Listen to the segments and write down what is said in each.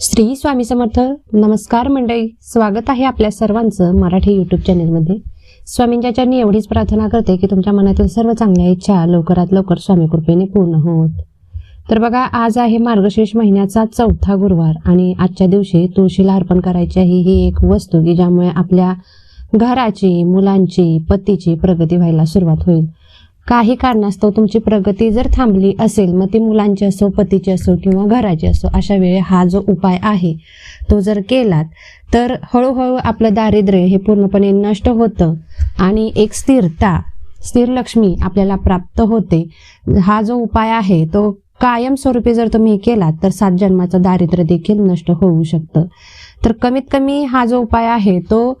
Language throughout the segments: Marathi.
श्री स्वामी समर्थ नमस्कार मंडळी. स्वागत आहे आपल्या सर्वांचं मराठी यूट्यूब चॅनेलमध्ये स्वामींच्या चरणी एवढीच प्रार्थना करते की तुमच्या मनातील सर्व चांगल्या इच्छा लवकरात लवकर स्वामी कृपेने पूर्ण होत. तर बघा आज आहे मार्गशीर्ष महिन्याचा चौथा गुरुवार आणि आजच्या दिवशी तुळशीला अर्पण करायची आहे ही एक वस्तू की ज्यामुळे आपल्या घराची मुलांची पतीची प्रगती व्हायला सुरुवात होईल. काही कारणास्तव तुमची प्रगती जर थांबली असेल मग ती मुलांची असो पतीची असो किंवा घराची असो अशा वेळी हा जो उपाय आहे तो जर केलात तर हळूहळू आपलं दारिद्र्य हे पूर्णपणे नष्ट होतं आणि एक स्थिरता स्थिर लक्ष्मी आपल्याला प्राप्त होते. हा जो उपाय आहे तो कायमस्वरूपी जर तुम्ही केलात तर सात जन्माचं दारिद्र्य देखील नष्ट होऊ शकतं. तर कमीत कमी हा जो उपाय आहे तो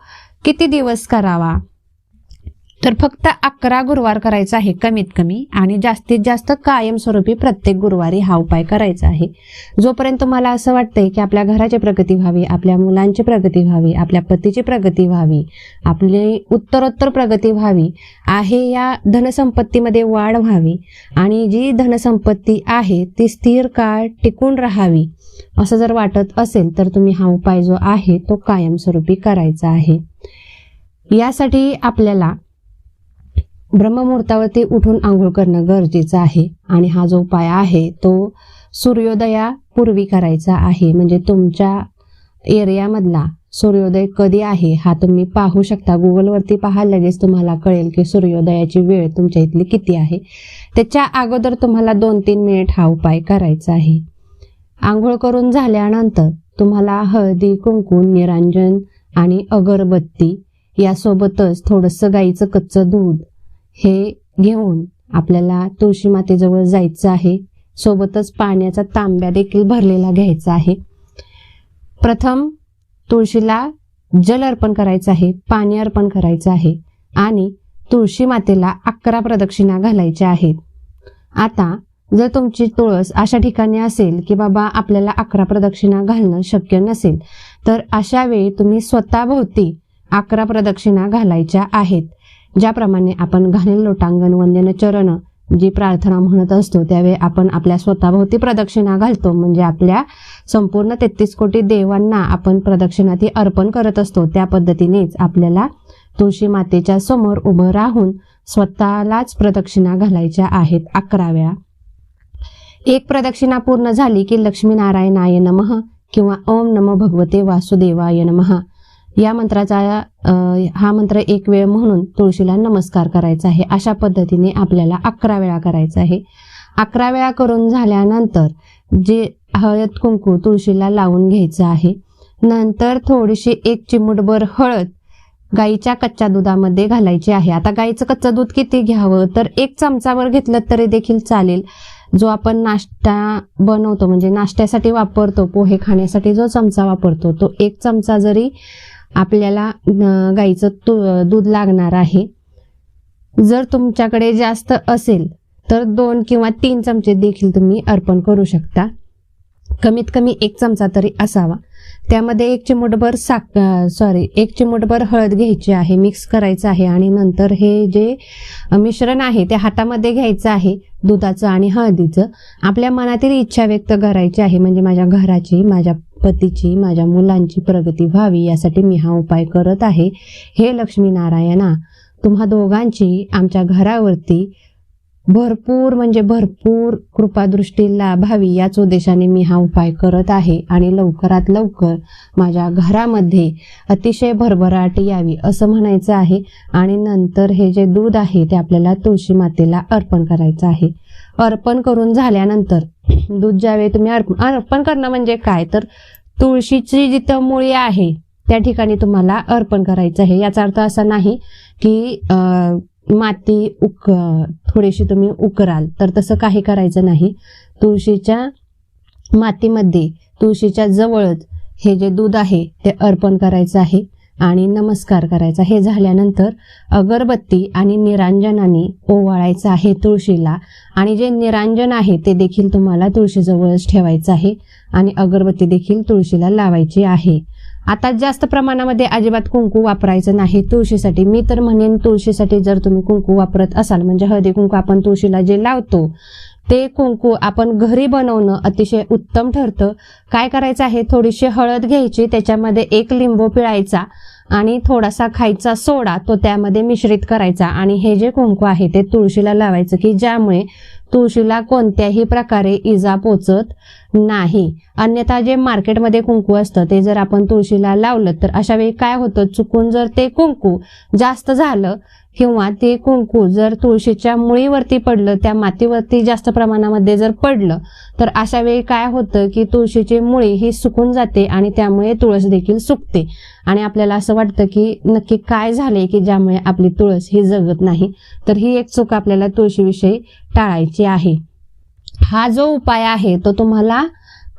किती दिवस करावा? तर फक्त अकरा गुरुवार करायचा आहे कमीत कमी आणि जास्तीत जास्त कायमस्वरूपी प्रत्येक गुरुवारी हा उपाय करायचा आहे. जोपर्यंत तुम्हाला असं वाटतंय की आपल्या घराची प्रगती व्हावी आपल्या मुलांची प्रगती व्हावी आपल्या पतीची प्रगती व्हावी आपली उत्तरोत्तर प्रगती व्हावी आहे या धनसंपत्तीमध्ये वाढ व्हावी आणि जी धनसंपत्ती आहे ती स्थिर काळ टिकून राहावी असं जर वाटत असेल तर तुम्ही हा उपाय जो आहे तो कायमस्वरूपी करायचा आहे. यासाठी आपल्याला ब्रह्ममुहूर्तावरती उठून आंघोळ करणं गरजेचं आहे. आणि हा जो उपाय आहे तो सूर्योदयापूर्वी करायचा आहे. म्हणजे तुमच्या एरियामधला सूर्योदय कधी आहे हा तुम्ही पाहू शकता. गुगलवरती पहा लगेच तुम्हाला कळेल की सूर्योदयाची वेळ तुमच्या इथली किती आहे. त्याच्या अगोदर तुम्हाला दोन तीन मिनिट हा उपाय करायचा आहे. आंघोळ करून झाल्यानंतर तुम्हाला हळदी कुंकू निरांजन आणि अगरबत्ती यासोबतच थोडंसं गाईचं कच्चं दूध हे घेऊन आपल्याला तुळशी मातेजवळ जायचं आहे. सोबतच पाण्याचा तांब्या देखील भरलेला घ्यायचा आहे. प्रथम तुळशीला जल अर्पण करायचं आहे पाणी अर्पण करायचं आहे आणि तुळशी मातेला अकरा प्रदक्षिणा घालायच्या आहेत. आता जर तुमची तुळस अशा ठिकाणी असेल की बाबा आपल्याला अकरा प्रदक्षिणा घालणं शक्य नसेल तर अशा वेळी तुम्ही स्वतःभोवती अकरा प्रदक्षिणा घालायच्या आहेत. ज्याप्रमाणे आपण घालील लोटांगण वंदन चरण जी प्रार्थना म्हणत असतो त्यावेळी आपण आपल्या स्वतःभोवती प्रदक्षिणा घालतो. म्हणजे आपल्या संपूर्ण तेहतीस कोटी देवांना आपण प्रदक्षिणा ती अर्पण करत असतो. त्या पद्धतीनेच आपल्याला तुळशी मातेच्या समोर उभं राहून स्वतःलाच प्रदक्षिणा घालायच्या आहेत. अकरा वेळा एक प्रदक्षिणा पूर्ण झाली की लक्ष्मीनारायणाय नमः किंवा ओम नमो भगवते वासुदेवाय नमः. या मंत्राचा हा मंत्र एक वेळ म्हणून तुळशीला नमस्कार करायचा आहे. अशा पद्धतीने आपल्याला अकरा वेळा करायचा आहे. अकरा वेळा करून झाल्यानंतर जे हळद कुंकू तुळशीला लावून घ्यायचं आहे. नंतर थोडीशी एक चिमूटभर हळद गाईच्या कच्च्या दुधामध्ये घालायची आहे. आता गाईचं कच्चं दूध किती घ्यावं? तर एक चमचावर घेतलं तरी देखील चालेल. जो आपण नाश्ता बनवतो म्हणजे नाश्त्यासाठी वापरतो पोहे खाण्यासाठी जो चमचा वापरतो तो एक चमचा जरी आपल्याला गाईचं दूध लागणार आहे. जर तुमच्याकडे जास्त असेल तर दोन किंवा तीन चमचे देखील तुम्ही अर्पण करू शकता. कमीत कमी एक चमचा तरी असावा. त्यामध्ये एक चिमूटभर साख सॉरी एक चिमूटभर हळद घ्यायची आहे मिक्स करायचं आहे आणि नंतर हे जे मिश्रण आहे ते हातामध्ये घ्यायचं आहे दुधाचं आणि हळदीचं. आपल्या मनातील इच्छा व्यक्त करायची आहे म्हणजे माझ्या घराची माझ्या पतीची माझ्या मुलांची प्रगती व्हावी यासाठी मी हा उपाय करत आहे. हे लक्ष्मी नारायणा तुम्हा दोघांची आमच्या घरावरती भरपूर म्हणजे भरपूर कृपादृष्टी लाभावी याच उद्देशाने मी हा उपाय करत आहे आणि लवकरात लवकर माझ्या घरामध्ये अतिशय भरभराट यावी असं म्हणायचं आहे आणि नंतर हे जे दूध आहे ते आपल्याला तुळशी मातेला अर्पण करायचं आहे. अर्पण करून झाल्यानंतर दूध ज्यावेळी तुम्ही अर्पण अर्पण करणं म्हणजे काय? तर तुळशीची जिथं मुळी आहे त्या ठिकाणी तुम्हाला अर्पण करायचं आहे. याचा अर्थ असा नाही की माती उक थोडीशी तुम्ही उकराल. तर तसं काही करायचं नाही. तुळशीच्या मातीमध्ये तुळशीच्या जवळच हे जे दूध आहे ते अर्पण करायचं आहे. आणि नमस्कार करायचा. हे झाल्यानंतर अगरबत्ती आणि निरांजनाने ओवाळायचं आहे तुळशीला. आणि जे निरांजन आहे ते देखील तुम्हाला तुळशीजवळच ठेवायचं आहे आणि अगरबत्ती देखील तुळशीला लावायची आहे. आता जास्त प्रमाणामध्ये अजिबात कुंकू वापरायचं नाही. तुळशीसाठी मी तर म्हणेन तुळशीसाठी जर तुम्ही कुंकू वापरत असाल म्हणजे हळदी कुंकू आपण तुळशीला जे लावतो ते कुंकू आपण घरी बनवणं अतिशय उत्तम ठरतं. काय करायचं आहे? थोडीशी हळद घ्यायची त्याच्यामध्ये एक लिंबू पिळायचा आणि थोडासा खायचा सोडा तो त्यामध्ये मिश्रित करायचा. आणि हे जे कुंकू आहे ते तुळशीला लावायचं की ज्यामुळे तुळशीला कोणत्याही प्रकारे इजा पोचत नाही. अन्यथा जे मार्केटमध्ये कुंकू असतं ते जर आपण तुळशीला लावलं तर अशा वेळी काय होतं? चुकून जर ते कुंकू जास्त झालं किंवा ते कुंकू जर तुळशीच्या मुळीवरती पडलं त्या मातीवरती जास्त प्रमाणामध्ये जर पडलं तर अशा वेळी काय होतं की तुळशीची मुळी ही सुकून जाते आणि त्यामुळे तुळस देखील सुकते. आणि आपल्याला असं वाटतं की नक्की काय झाले की ज्यामुळे आपली तुळस ही जगत नाही? तर ही एक चूक आपल्याला तुळशीविषयी टाळायची आहे. हा जो उपाय आहे तो तुम्हाला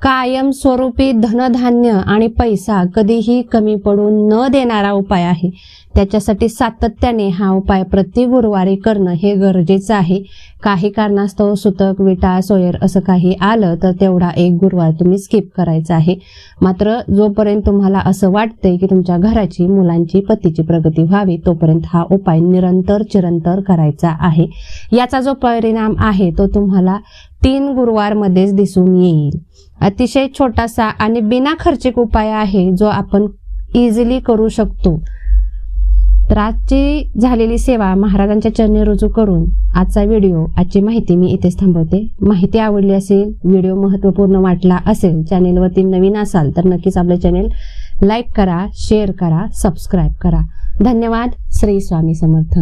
कायम स्वरूपी धनधान्य आणि पैसा कधीही कमी पडून न देणारा उपाय आहे. त्याच्यासाठी सातत्याने हा उपाय प्रति गुरुवारी करणं हे गरजेचं आहे. काही कारणास्तव सुतक विटा सोयर असं काही आलं तर तेवढा एक गुरुवार तुम्ही स्किप करायचा आहे. मात्र जोपर्यंत तुम्हाला असं वाटतंय की तुमच्या घराची मुलांची पतीची प्रगती व्हावी तोपर्यंत हा उपाय निरंतर चिरंतर करायचा आहे. याचा जो परिणाम आहे तो तुम्हाला तीन गुरुवारमध्येच दिसून येईल. अतिशय छोटासा आणि बिना खर्चिक उपाय आहे जो आपण इझिली करू शकतो. तर आजची झालेली सेवा महाराजांच्या चरणी रुजू करून आजचा व्हिडिओ आजची माहिती मी इथेच थांबवते. माहिती आवडली असेल व्हिडिओ महत्त्वपूर्ण वाटला असेल चॅनेलवरती नवीन असाल तर नक्कीच आपलं चॅनेल लाईक करा शेअर करा सबस्क्राईब करा. धन्यवाद. श्री स्वामी समर्थ.